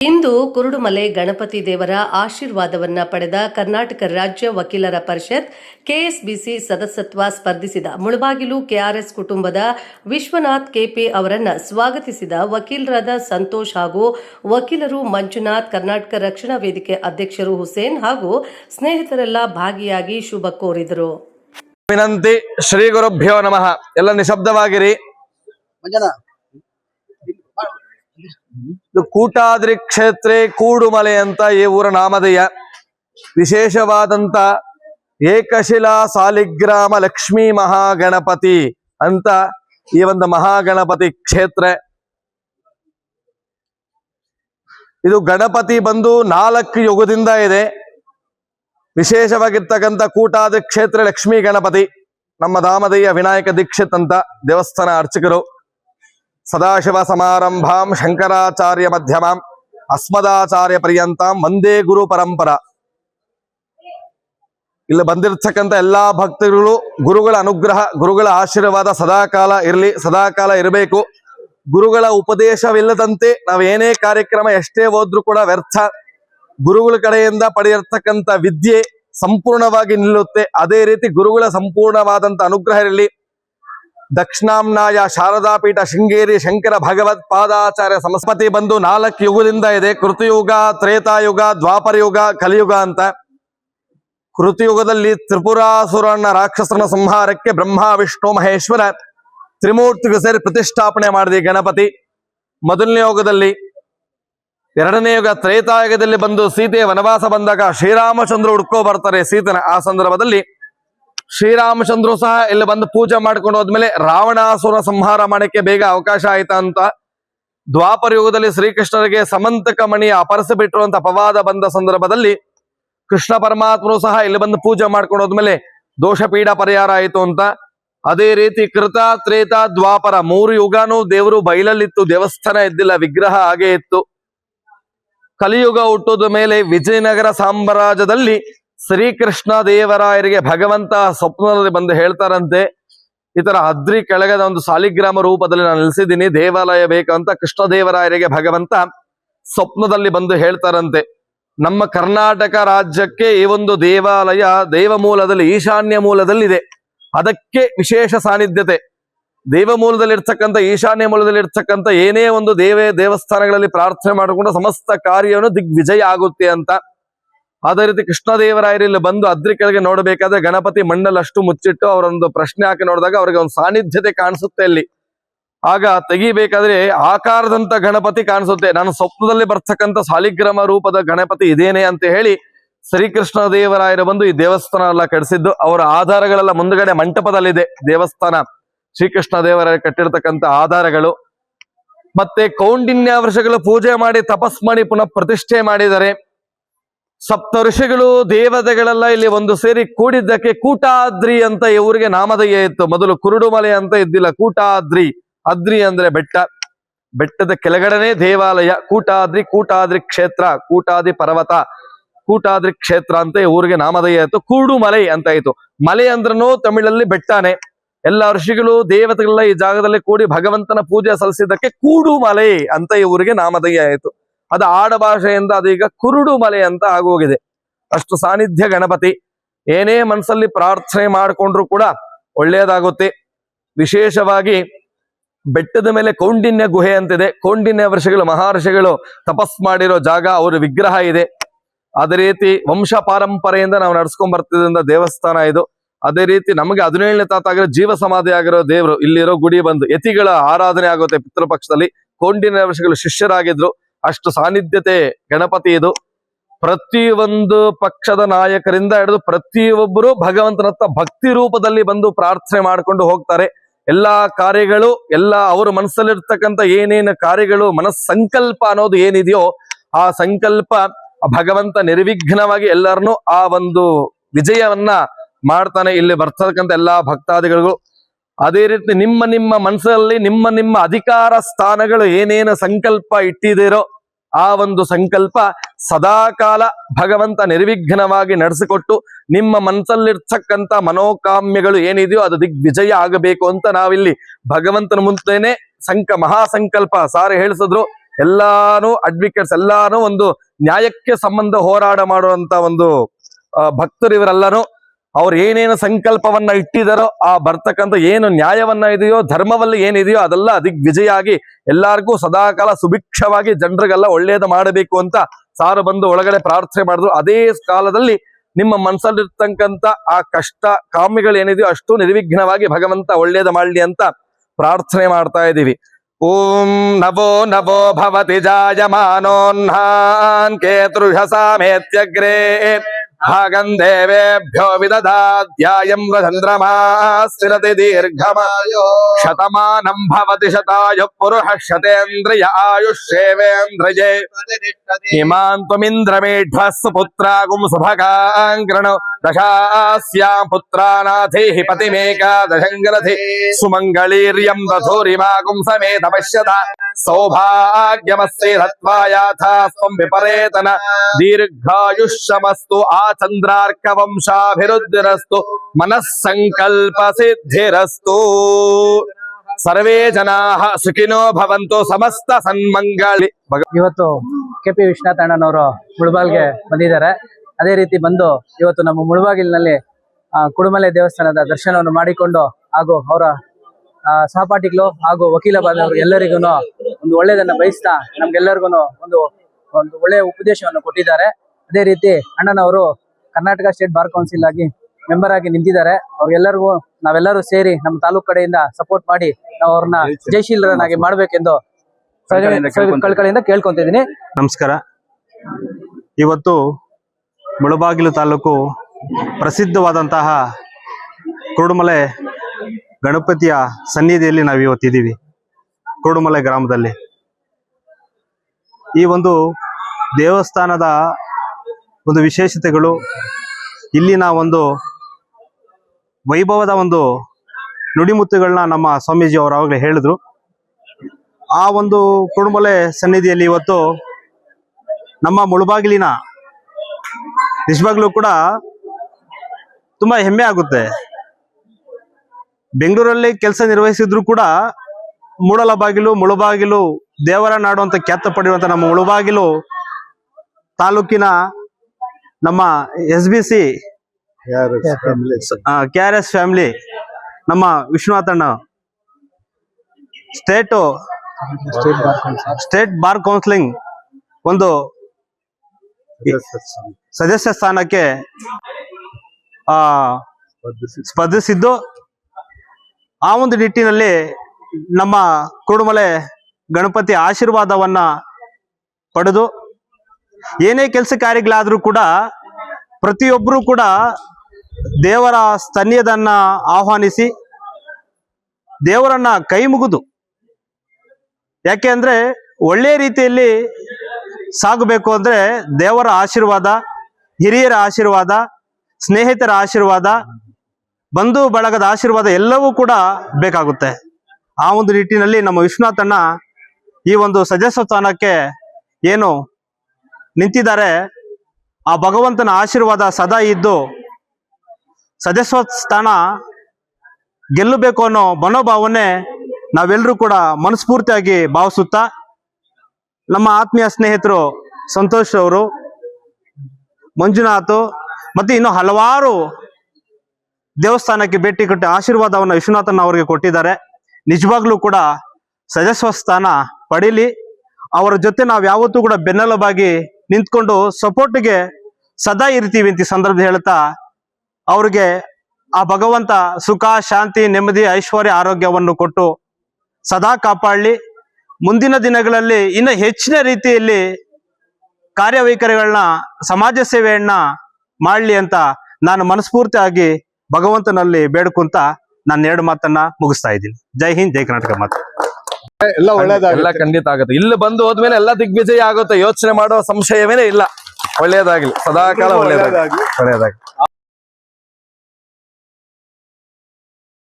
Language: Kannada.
ಇಂದು ಕುರುಡುಮಲೆ ಗಣಪತಿ ದೇವರ ಆಶೀರ್ವಾದವನ್ನ ಪಡೆದ ಕರ್ನಾಟಕ ರಾಜ್ಯ ವಕೀಲರ ಪರಿಷತ್ ಕೆಎಸ್ಬಿಸಿ ಸದಸ್ಯತ್ವ ಸ್ಪರ್ಧಿಸಿದ ಮುಳಬಾಗಿಲು ಕೆಆರ್ಎಸ್ ಕುಟುಂಬದ ವಿಶ್ವನಾಥ್ ಕೆಪಿ ಅವರನ್ನ ಸ್ವಾಗತಿಸಿದ ವಕೀಲರಾದ ಸಂತೋಷ್ ಹಾಗೂ ವಕೀಲರು ಮಂಜುನಾಥ್ ಕರ್ನಾಟಕ ರಕ್ಷಣಾ ವೇದಿಕೆ ಅಧ್ಯಕ್ಷರು ಹುಸೇನ್ ಹಾಗೂ ಸ್ನೇಹಿತರೆಲ್ಲ ಭಾಗಿಯಾಗಿ ಶುಭ ಕೋರಿದರು. ವಿನಂತಿ ಶ್ರೀ ಗುರುಭ್ಯೋ ನಮಃ. ಎಲ್ಲ ನಿಶಬ್ದವಾಗಿರಿ. ಕೂಟಾದ್ರಿ ಕ್ಷೇತ್ರ ಕೂಡುಮಲೆ ಅಂತ ಈ ಊರ ನಾಮಧೇಯ. ವಿಶೇಷವಾದಂತ ಏಕಶಿಲಾ ಸಾಲಿಗ್ರಾಮ ಲಕ್ಷ್ಮೀ ಮಹಾಗಣಪತಿ ಅಂತ ಈ ಒಂದು ಮಹಾಗಣಪತಿ ಕ್ಷೇತ್ರ. ಇದು ಗಣಪತಿ ಬಂದು ನಾಲ್ಕು ಯುಗದಿಂದ ಇದೆ. ವಿಶೇಷವಾಗಿರ್ತಕ್ಕಂಥ ಕೂಟಾದ್ರಿ ಕ್ಷೇತ್ರ ಲಕ್ಷ್ಮೀ ಗಣಪತಿ, ನಮ್ಮ ದಾಮದಯ್ಯ ವಿನಾಯಕ ದೀಕ್ಷಿತ್ ಅಂತ ದೇವಸ್ಥಾನ ಅರ್ಚಕರು. ಸದಾಶಿವ ಸಮಾರಂಭಾಂ ಶಂಕರಾಚಾರ್ಯ ಮಧ್ಯಮಾಂ ಅಸ್ಮದಾಚಾರ್ಯ ಪರ್ಯಂತಾಂ ಒಂದೇ ಗುರು ಪರಂಪರ ಇಲ್ಲಿ ಬಂದಿರ್ತಕ್ಕಂಥ ಎಲ್ಲಾ ಭಕ್ತರುಗಳು, ಗುರುಗಳ ಅನುಗ್ರಹ, ಗುರುಗಳ ಆಶೀರ್ವಾದ ಸದಾಕಾಲ ಇರಲಿ, ಸದಾಕಾಲ ಇರಬೇಕು. ಗುರುಗಳ ಉಪದೇಶವಿಲ್ಲದಂತೆ ನಾವ್ ಏನೇ ಕಾರ್ಯಕ್ರಮ ಎಷ್ಟೇ ಹೋದ್ರೂ ಕೂಡ ವ್ಯರ್ಥ. ಗುರುಗಳ ಕಡೆಯಿಂದ ಪಡೆಯಿರ್ತಕ್ಕಂಥ ವಿದ್ಯೆ ಸಂಪೂರ್ಣವಾಗಿ ನಿಲ್ಲುತ್ತೆ. ಅದೇ ರೀತಿ ಗುರುಗಳ ಸಂಪೂರ್ಣವಾದಂತ ಅನುಗ್ರಹ ಇರಲಿ. ದಕ್ಷಿಣಾಂನಾಯ ಶಾರದಾ ಪೀಠ ಶೃಂಗೇರಿ ಶಂಕರ ಭಗವತ್ ಪಾದಾಚಾರ್ಯ ಸಂಸ್ಪತಿ ಬಂದು ನಾಲ್ಕು ಯುಗದಿಂದ ಇದೆ. ಕೃತಯುಗ, ತ್ರೇತಾಯುಗ ದ್ವಾಪರ ಯುಗ ಕಲಿಯುಗ ಅಂತ. ಕೃತಿಯುಗದಲ್ಲಿ ತ್ರಿಪುರಾಸುರನ ರಾಕ್ಷಸನ ಸಂಹಾರಕ್ಕೆ ಬ್ರಹ್ಮ, ವಿಷ್ಣು, ಮಹೇಶ್ವರ ತ್ರಿಮೂರ್ತಿಗೆ ಸೇರಿ ಪ್ರತಿಷ್ಠಾಪನೆ ಮಾಡಿದೆ ಗಣಪತಿ. ಮೊದಲನೇ ಯುಗದಲ್ಲಿ, ಎರಡನೇ ಯುಗ ತ್ರೇತಾಯುಗದಲ್ಲಿ ಬಂದು ಸೀತೆಯ ವನವಾಸ ಬಂದಾಗ ಶ್ರೀರಾಮಚಂದ್ರ ಹುಡ್ಕೋ ಬರ್ತಾರೆ ಸೀತನ. ಆ ಸಂದರ್ಭದಲ್ಲಿ ಶ್ರೀರಾಮಚಂದ್ರು ಸಹ ಇಲ್ಲಿ ಬಂದು ಪೂಜೆ ಮಾಡ್ಕೊಂಡು ಹೋದ್ಮೇಲೆ ರಾವಣಾಸುರ ಸಂಹಾರ ಮಾಡಕ್ಕೆ ಬೇಗ ಅವಕಾಶ ಆಯ್ತಾ ಅಂತ. ದ್ವಾಪರ ಯುಗದಲ್ಲಿ ಶ್ರೀಕೃಷ್ಣರಿಗೆ ಸಮಂತಕ ಮಣಿಯ ಅಪರಸ ಬಿಟ್ರು ಅಂತ ಅಪವಾದ ಬಂದ ಸಂದರ್ಭದಲ್ಲಿ ಕೃಷ್ಣ ಪರಮಾತ್ಮರು ಸಹ ಇಲ್ಲಿ ಬಂದು ಪೂಜೆ ಮಾಡ್ಕೊಂಡು ಹೋದ್ಮೇಲೆ ದೋಷ ಪೀಡ ಪರಿಹಾರ ಆಯಿತು ಅಂತ. ಅದೇ ರೀತಿ ಕೃತ ತ್ರೇತ ದ್ವಾಪರ ಮೂರು ಯುಗನೂ ದೇವರು ಬಯಲಲ್ಲಿತ್ತು, ದೇವಸ್ಥಾನ ಇದ್ದಿಲ್ಲ, ವಿಗ್ರಹ ಹಾಗೆ ಇತ್ತು. ಕಲಿಯುಗ ಹುಟ್ಟುದ ಮೇಲೆ ವಿಜಯನಗರ ಸಾಮ್ರಾಜ್ಯದಲ್ಲಿ ಶ್ರೀಕೃಷ್ಣ ದೇವರಾಯರಿಗೆ ಭಗವಂತ ಸ್ವಪ್ನದಲ್ಲಿ ಬಂದು ಹೇಳ್ತಾರಂತೆ, ಈ ತರ ಅದ್ರಿ ಕೆಳಗದ ಒಂದು ಸಾಲಿಗ್ರಾಮ ರೂಪದಲ್ಲಿ ನಾನು ನಿಲ್ಸಿದ್ದೀನಿ ದೇವಾಲಯ ಬೇಕಂತ ಕೃಷ್ಣ ದೇವರಾಯರಿಗೆ ಭಗವಂತ ಸ್ವಪ್ನದಲ್ಲಿ ಬಂದು ಹೇಳ್ತಾರಂತೆ. ನಮ್ಮ ಕರ್ನಾಟಕ ರಾಜ್ಯಕ್ಕೆ ಈ ಒಂದು ದೇವಾಲಯ ದೇವ ಮೂಲದಲ್ಲಿ ಈಶಾನ್ಯ ಮೂಲದಲ್ಲಿದೆ. ಅದಕ್ಕೆ ವಿಶೇಷ ಸಾನ್ನಿಧ್ಯತೆ. ದೇವ ಮೂಲದಲ್ಲಿ ಇರ್ತಕ್ಕಂಥ ಈಶಾನ್ಯ ಮೂಲದಲ್ಲಿ ಇರ್ತಕ್ಕಂಥ ಏನೇ ಒಂದು ದೇವೇ ದೇವಸ್ಥಾನಗಳಲ್ಲಿ ಪ್ರಾರ್ಥನೆ ಮಾಡಿಕೊಂಡು ಸಮಸ್ತ ಕಾರ್ಯವನ್ನು ದಿಗ್ವಿಜಯ ಆಗುತ್ತೆ ಅಂತ ಅದೇ ರೀತಿ ಕೃಷ್ಣದೇವರಾಯರು ಇಲ್ಲಿ ಬಂದು ಅದ್ರ ಕೆಳಗೆ ನೋಡಬೇಕಾದ್ರೆ ಗಣಪತಿ ಮಣ್ಣಲ್ಲಷ್ಟು ಮುಚ್ಚಿಟ್ಟು ಅವರೊಂದು ಪ್ರಶ್ನೆ ಹಾಕಿ ನೋಡಿದಾಗ ಅವ್ರಿಗೆ ಒಂದು ಸಾನ್ನಿಧ್ಯತೆ ಕಾಣಿಸುತ್ತೆ ಅಲ್ಲಿ ಆಗ ತೆಗಿಬೇಕಾದ್ರೆ ಆಕಾರದಂತ ಗಣಪತಿ ಕಾಣಿಸುತ್ತೆ. ನಾನು ಸ್ವಪ್ನದಲ್ಲಿ ಬರ್ತಕ್ಕಂಥ ಸಾಲಿಗ್ರಾಮ ರೂಪದ ಗಣಪತಿ ಇದೇನೆ ಅಂತ ಹೇಳಿ ಶ್ರೀಕೃಷ್ಣ ದೇವರಾಯರು ಬಂದು ಈ ದೇವಸ್ಥಾನ ಎಲ್ಲ ಕಟ್ಟಿಸಿದ್ದು. ಅವರ ಆಧಾರಗಳೆಲ್ಲ ಮುಂದ್ಗಡೆ ಮಂಟಪದಲ್ಲಿದೆ ದೇವಸ್ಥಾನ. ಶ್ರೀಕೃಷ್ಣ ದೇವರಾಯ ಕಟ್ಟಿರ್ತಕ್ಕಂಥ ಆಧಾರಗಳು. ಮತ್ತೆ ಕೌಂಡಿನ್ಯ ವರ್ಷಗಳು ಪೂಜೆ ಮಾಡಿ ತಪಸ್ ಮಾಡಿ ಪುನಃ ಪ್ರತಿಷ್ಠೆ ಮಾಡಿದ್ದಾರೆ ಸಪ್ತ ಋಷಿಗಳು ದೇವತೆಗಳೆಲ್ಲ ಇಲ್ಲಿ ಒಂದು ಸೇರಿ ಕೂಡಿದ್ದಕ್ಕೆ ಕೂಟಾದ್ರಿ ಅಂತ ಇವರಿಗೆ ನಾಮಧೇಯ ಇತ್ತು. ಮೊದಲು ಕುರುಡುಮಲೆ ಅಂತ ಇದ್ದಿಲ್ಲ, ಕೂಟಾದ್ರಿ. ಅದ್ರಿ ಅಂದ್ರೆ ಬೆಟ್ಟ. ಬೆಟ್ಟದ ಕೆಳಗಡೆನೆ ದೇವಾಲಯ, ಕೂಟಾದ್ರಿ ಕೂಟಾದ್ರಿ ಕ್ಷೇತ್ರ, ಕೂಟಾದಿ ಪರ್ವತ, ಕೂಟಾದ್ರಿ ಕ್ಷೇತ್ರ ಅಂತ ಊರಿಗೆ ನಾಮಧೇಯ ಇತ್ತು. ಕೂಡುಮಲೆ ಅಂತ ಇತ್ತು. ಮಲೆ ಅಂದ್ರೂ ತಮಿಳಲ್ಲಿ ಬೆಟ್ಟನೆ. ಎಲ್ಲ ಋಷಿಗಳು, ದೇವತೆಗಳೆಲ್ಲ ಈ ಜಾಗದಲ್ಲಿ ಕೂಡಿ ಭಗವಂತನ ಪೂಜೆ ಸಲ್ಲಿಸಿದ್ದಕ್ಕೆ ಕೂಡುಮಲೆ ಅಂತ ಈ ಊರಿಗೆ ನಾಮಧೇಯ ಆಯಿತು ಅದು ಆಡಭಾಷೆಯಿಂದ ಅದೀಗ ಕುರುಡು ಮಲೆ ಅಂತ ಆಗೋಗಿದೆ. ಅಷ್ಟು ಸಾನ್ನಿಧ್ಯ ಗಣಪತಿ. ಏನೇ ಮನಸ್ಸಲ್ಲಿ ಪ್ರಾರ್ಥನೆ ಮಾಡಿಕೊಂಡ್ರು ಕೂಡ ಒಳ್ಳೆಯದಾಗುತ್ತೆ ವಿಶೇಷವಾಗಿ ಬೆಟ್ಟದ ಮೇಲೆ ಕೌಂಡಿನ್ಯ ಗುಹೆ ಅಂತಿದೆ. ಕೌಂಡಿನ್ಯ ವರ್ಷಗಳು ಮಹರ್ಷಿಗಳು ತಪಸ್ ಮಾಡಿರೋ ಜಾಗ, ಅವರ ವಿಗ್ರಹ ಇದೆ. ಅದೇ ರೀತಿ ವಂಶ ಪಾರಂಪರೆಯಿಂದ ನಾವು ನಡ್ಸ್ಕೊಂಡ್ ಬರ್ತಿದ್ದ ದೇವಸ್ಥಾನ ಇದು. ಅದೇ ರೀತಿ ನಮಗೆ ಹದಿನೇಳನೇ ತಾತ ಆಗಿರೋ ಜೀವ ಸಮಾಧಿ ಆಗಿರೋ ದೇವರು ಇಲ್ಲಿರೋ ಗುಡಿ ಬಂದು ಯತಿಗಳ ಆರಾಧನೆ ಆಗುತ್ತೆ ಪಿತೃಪಕ್ಷದಲ್ಲಿ. ಕೌಂಡಿನ್ಯ ವರ್ಷಗಳು ಶಿಷ್ಯರಾಗಿದ್ರು. ಅಷ್ಟು ಸಾನ್ನಿಧ್ಯತೆ ಗಣಪತಿ ಇದು. ಪ್ರತಿಯೊಂದು ಪಕ್ಷದ ನಾಯಕರಿಂದ ಹಿಡಿದು ಪ್ರತಿಯೊಬ್ಬರು ಭಗವಂತನತ್ತ ಭಕ್ತಿ ರೂಪದಲ್ಲಿ ಬಂದು ಪ್ರಾರ್ಥನೆ ಮಾಡ್ಕೊಂಡು ಹೋಗ್ತಾರೆ. ಎಲ್ಲಾ ಕಾರ್ಯಗಳು, ಎಲ್ಲ ಅವರ ಮನಸ್ಸಲ್ಲಿರ್ತಕ್ಕಂಥ ಏನೇನು ಕಾರ್ಯಗಳು, ಮನಸ್ಸಂಕಲ್ಪ ಅನ್ನೋದು ಏನಿದೆಯೋ ಆ ಸಂಕಲ್ಪ ಭಗವಂತ ನಿರ್ವಿಘ್ನವಾಗಿ ಎಲ್ಲರನ್ನೂ ಆ ಒಂದು ವಿಜಯವನ್ನ ಮಾಡ್ತಾನೆ. ಇಲ್ಲಿ ಬರ್ತಕ್ಕಂಥ ಎಲ್ಲಾ ಭಕ್ತಾದಿಗಳಿಗೂ ಅದೇ ರೀತಿ ನಿಮ್ಮ ನಿಮ್ಮ ಮನಸ್ಸಲ್ಲಿ, ನಿಮ್ಮ ನಿಮ್ಮ ಅಧಿಕಾರ ಸ್ಥಾನಗಳು ಏನೇನು ಸಂಕಲ್ಪ ಇಟ್ಟಿದ್ದೀರೋ ಆ ಒಂದು ಸಂಕಲ್ಪ ಸದಾಕಾಲ ಭಗವಂತ ನಿರ್ವಿಘ್ನವಾಗಿ ನಡೆಸಿಕೊಟ್ಟು ನಿಮ್ಮ ಮನಸ್ಸಲ್ಲಿರ್ತಕ್ಕಂಥ ಮನೋಕಾಮ್ಯಗಳು ಏನಿದೆಯೋ ಅದು ದಿಗ್ವಿಜಯ ಆಗಬೇಕು ಅಂತ ನಾವಿಲ್ಲಿ ಭಗವಂತನ ಮುಂದೆನೆ ಸಂಕ, ಮಹಾಸಂಕಲ್ಪ ಸಾರಿ ಹೇಳಿಸಿದ್ರು. ಎಲ್ಲಾನು ಅಡ್ವೊಕೇಟ್ಸ್ ಎಲ್ಲಾನು ಒಂದು ನ್ಯಾಯಕ್ಕೆ ಸಂಬಂಧ ಹೋರಾಟ ಮಾಡುವಂತ ಒಂದು ಭಕ್ತರು ಇವರೆಲ್ಲರೂ ಅವ್ರು ಏನೇನು ಸಂಕಲ್ಪವನ್ನ ಇಟ್ಟಿದಾರೋ ಆ ಬರ್ತಕ್ಕಂಥ ಏನು ನ್ಯಾಯವನ್ನ ಇದೆಯೋ, ಧರ್ಮವಲ್ಲಿ ಏನಿದೆಯೋ ಅದೆಲ್ಲ ದಿಗ್ವಿಜಯ ಆಗಿ ಎಲ್ಲಾರ್ಗೂ ಸದಾಕಾಲ ಸುಭಿಕ್ಷವಾಗಿ ಜನರಿಗೆಲ್ಲ ಒಳ್ಳೇದು ಮಾಡಬೇಕು ಅಂತ ಸಾರು ಬಂದು ಒಳಗಡೆ ಪ್ರಾರ್ಥನೆ ಮಾಡಿದ್ರು. ಅದೇ ಕಾಲದಲ್ಲಿ ನಿಮ್ಮ ಮನಸ್ಸಲ್ಲಿರ್ತಕ್ಕಂಥ ಆ ಕಷ್ಟ ಕಾಮ್ಯಗಳು ಏನಿದೆಯೋ ಅಷ್ಟು ನಿರ್ವಿಘ್ನವಾಗಿ ಭಗವಂತ ಒಳ್ಳೇದು ಮಾಡಲಿ ಅಂತ ಪ್ರಾರ್ಥನೆ ಮಾಡ್ತಾ ಇದ್ದೀವಿ ಓಂ ನವೋ ನವೋ ಭವತಿ ಜಾಯಮಾನೋನ್ಹಾನ್ ಕೇತೃಷಸಾಮೇತ್ಯಗ್ರೇ ಭಾಗಂ भागं देवेभ्यो विदधाध्यायं रचन्द्रमाश्रिरति दीर्घमायो शतमानं भवति शतायुः पुरुषः शतेन्द्रिय आयुष्येवेन्द्रिये इमान् त्वमिन्द्रमेढ्वः सुपुत्रागुं सुभगाङ्कृणो ದಶಾಸ್ಯಾಂ ಪುತ್ರಾನಾಥೇಃ ಪತಿಮೇಕಾದಶಂಗರಥಿ ಸುಮಂಗಳೀರ್ಯಂ ರಥೋರಿಮಾಗುಂ ಸಮೇತ ಪಶ್ಯತ ಸೌಭಾಗ್ಯಮಸ್ತೆ ರತ್ವಾಯಾಥಾ ಸ್ವಂ ವಿಪರೇತನ ದೀರ್ಘಾಯುಷ್ಯಮಸ್ತು ಆ ಚಂದ್ರಾರ್ಕ ವಂಶಾಭಿವೃದ್ಧಿರಸ್ತು ಮನಸ್ಸಂಕಲ್ಪ ಸಿದ್ಧಿರಸ್ತು ಸರ್ವೇ ಜನಾಃ ಸುಖಿನೋ ಭವಂತು ಸಮಸ್ತ ಸನ್ಮಂಗಳಿ ಭಗ ಇವತ್ತು ಕೆ ಪಿ ವಿಶ್ವನಾಥ್ ಅಣ್ಣನವರು ಮುಳಬಾಲ್ಗೆ ಬಂದಿದ್ದಾರೆ ಅದೇ ರೀತಿ ಬಂದು ಇವತ್ತು ನಮ್ಮ ಮುಳುಬಾಗಿಲಿನಲ್ಲಿ ಕುಡುಮಲೆ ದೇವಸ್ಥಾನದ ದರ್ಶನವನ್ನು ಮಾಡಿಕೊಂಡು ಹಾಗೂ ಅವರ ಸಹಪಾಠಿಗಳು ಹಾಗೂ ವಕೀಲ ಬಾಂಧವರು ಎಲ್ಲರಿಗೂ ಒಂದು ಒಳ್ಳೆಯದನ್ನ ಬಯಸ್ತಾ ನಮ್ಗೆಲ್ಲರಿಗೂ ಒಂದು ಒಂದು ಒಳ್ಳೆಯ ಉಪದೇಶವನ್ನು ಕೊಟ್ಟಿದ್ದಾರೆ. ಅದೇ ರೀತಿ ಅಣ್ಣನವರು ಕರ್ನಾಟಕ ಸ್ಟೇಟ್ ಬಾರ್ ಕೌನ್ಸಿಲ್ ಆಗಿ ಮೆಂಬರ್ ಆಗಿ ನಿಂತಿದ್ದಾರೆ. ಅವ್ರಿಗೆಲ್ಲರಿಗೂ ನಾವೆಲ್ಲರೂ ಸೇರಿ ನಮ್ಮ ತಾಲೂಕು ಕಡೆಯಿಂದ ಸಪೋರ್ಟ್ ಮಾಡಿ ನಾವು ಅವ್ರನ್ನ ಜಯಶೀಲರನ್ನಾಗಿ ಮಾಡಬೇಕೆಂದು ಕಳ್ಕಳಿಯಿಂದ ಕೇಳ್ಕೊಂತಿದ್ದೀನಿ. ನಮಸ್ಕಾರ. ಇವತ್ತು ಮುಳಬಾಗಿಲು ತಾಲೂಕು ಪ್ರಸಿದ್ಧವಾದಂತಹ ಕುರುಡುಮಲೆ ಗಣಪತಿಯ ಸನ್ನಿಧಿಯಲ್ಲಿ ನಾವು ಇವತ್ತಿದ್ದೀವಿ ಕುರುಡುಮಲೆ ಗ್ರಾಮದಲ್ಲಿ. ಈ ಒಂದು ದೇವಸ್ಥಾನದ ಒಂದು ವಿಶೇಷತೆಗಳು, ಇಲ್ಲಿನ ಒಂದು ವೈಭವದ ಒಂದು ನುಡಿಮುತ್ತುಗಳನ್ನ ನಮ್ಮ ಸ್ವಾಮೀಜಿ ಅವರು ಆವಾಗಲೇ ಹೇಳಿದ್ರು. ಆ ಒಂದು ಕುರುಡುಮಲೆ ಸನ್ನಿಧಿಯಲ್ಲಿ ಇವತ್ತು ನಮ್ಮ ಮುಳುಬಾಗಿಲಿನ ನಿಜವಾಗ್ಲೂ ಕೂಡ ತುಂಬಾ ಹೆಮ್ಮೆ ಆಗುತ್ತೆ. ಬೆಂಗಳೂರಲ್ಲಿ ಕೆಲಸ ನಿರ್ವಹಿಸಿದ್ರು ಕೂಡ ಮೂಡಲ ಬಾಗಿಲು ಮುಳುಬಾಗಿಲು ದೇವರ ನಾಡು ಅಂತ ಖ್ಯಾತ ಪಡೆಯುವಂತ ನಮ್ಮ ಮುಳುಬಾಗಿಲು ತಾಲೂಕಿನ ನಮ್ಮ S B C K R S family, ನಮ್ಮ ವಿಶ್ವನಾಥಣ್ಣ, ಸ್ಟೇಟು ಸ್ಟೇಟ್ ಬಾರ್ ಕೌನ್ಸಿಲಿಂಗ್ ಒಂದು ಸದಸ್ಯ ಸ್ಥಾನಕ್ಕೆ ಆ ಸ್ಪರ್ಧಿಸಿದ್ದು. ಆ ಒಂದು ನಿಟ್ಟಿನಲ್ಲಿ ನಮ್ಮ ಕುರುಡುಮಲೆ ಗಣಪತಿ ಆಶೀರ್ವಾದವನ್ನ ಪಡೆದು ಏನೇ ಕೆಲಸ ಕಾರ್ಯಗಳಾದ್ರೂ ಕೂಡ ಪ್ರತಿಯೊಬ್ಬರು ಕೂಡ ದೇವರ ಸ್ತನ್ಯದನ್ನ ಆಹ್ವಾನಿಸಿ ದೇವರನ್ನ ಕೈ ಮುಗಿದು. ಯಾಕೆ ಅಂದ್ರೆ ಒಳ್ಳೆ ರೀತಿಯಲ್ಲಿ ಸಾಗಬೇಕು ಅಂದ್ರೆ ದೇವರ ಆಶೀರ್ವಾದ, ಹಿರಿಯರ ಆಶೀರ್ವಾದ, ಸ್ನೇಹಿತರ ಆಶೀರ್ವಾದ, ಬಂಧು ಬಳಗದ ಆಶೀರ್ವಾದ ಎಲ್ಲವೂ ಕೂಡ ಬೇಕಾಗುತ್ತೆ. ಆ ಒಂದು ನಿಟ್ಟಿನಲ್ಲಿ ನಮ್ಮ ವಿಶ್ವನಾಥಣ್ಣ ಈ ಒಂದು ಸದಸ್ಯ ಸ್ಥಾನಕ್ಕೆ ಏನು ನಿಂತಿದ್ದಾರೆ, ಆ ಭಗವಂತನ ಆಶೀರ್ವಾದ ಸದಾ ಇದ್ದು ಸದಸ್ಯ ಸ್ಥಾನ ಗೆಲ್ಲಬೇಕು ಅನ್ನೋ ಮನೋಭಾವನೆ ನಾವೆಲ್ಲರೂ ಕೂಡ ಮನಸ್ಫೂರ್ತಿಯಾಗಿ ಭಾವಿಸುತ್ತಾ ನಮ್ಮ ಆತ್ಮೀಯ ಸ್ನೇಹಿತರು ಸಂತೋಷ್ ಅವರು, ಮಂಜುನಾಥ್ ಮತ್ತೆ ಇನ್ನು ಹಲವಾರು ದೇವಸ್ಥಾನಕ್ಕೆ ಭೇಟಿ ಕೊಟ್ಟು ಆಶೀರ್ವಾದವನ್ನು ವಿಶ್ವನಾಥನ್ ಅವರಿಗೆ ಕೊಟ್ಟಿದ್ದಾರೆ. ನಿಜವಾಗ್ಲೂ ಕೂಡ ಸದಸ್ಯ ಸ್ಥಾನ ಪಡೀಲಿ. ಅವರ ಜೊತೆ ನಾವು ಯಾವತ್ತೂ ಕೂಡ ಬೆನ್ನೆಲುಬಾಗಿ ನಿಂತ್ಕೊಂಡು ಸಪೋರ್ಟ್ಗೆ ಸದಾ ಇರ್ತೀವಿ ಅಂತ ಸಂದರ್ಭ ಹೇಳ್ತಾ ಅವ್ರಿಗೆ ಆ ಭಗವಂತ ಸುಖ, ಶಾಂತಿ, ನೆಮ್ಮದಿ, ಐಶ್ವರ್ಯ, ಆರೋಗ್ಯವನ್ನು ಕೊಟ್ಟು ಸದಾ ಕಾಪಾಡಲಿ. ಮುಂದಿನ ದಿನಗಳಲ್ಲಿ ಇನ್ನು ಹೆಚ್ಚಿನ ರೀತಿಯಲ್ಲಿ ಕಾರ್ಯವೈಖರಿಗಳನ್ನ ಸಮಾಜ ಸೇವೆಯನ್ನ ಮಾಡಲಿ ಅಂತ ನಾನು ಮನಸ್ಫೂರ್ತಿಯಾಗಿ ಭಗವಂತನಲ್ಲಿ ಬೇಡ್ಕೊಂತ ನಾನು ಎರಡು ಮಾತನ್ನ ಮುಗಿಸ್ತಾ ಇದ್ದೀನಿ. ಜೈ ಹಿಂದ್ ಜೈ ಕರ್ನಾಟಕ ಮಾತು. ಎಲ್ಲ ಒಳ್ಳೇದಾಗ ಎಲ್ಲ ಖಂಡಿತ ಆಗುತ್ತೆ. ಇಲ್ಲಿ ಬಂದು ಹೋದ್ಮೇಲೆ ಎಲ್ಲ ದಿಗ್ವಿಜಯ ಆಗುತ್ತೆ. ಯೋಚನೆ ಮಾಡೋ ಸಂಶಯವೇ ಇಲ್ಲ. ಒಳ್ಳೇದಾಗ್ಲಿ. ಸದಾಕಾಲ ಒಳ್ಳೇದಾಗ್ಲಿ. ಒಳ್ಳೇದಾಗ್ಲಿ. ಒಳ್ಳೇದಾಗ್ಲಿ.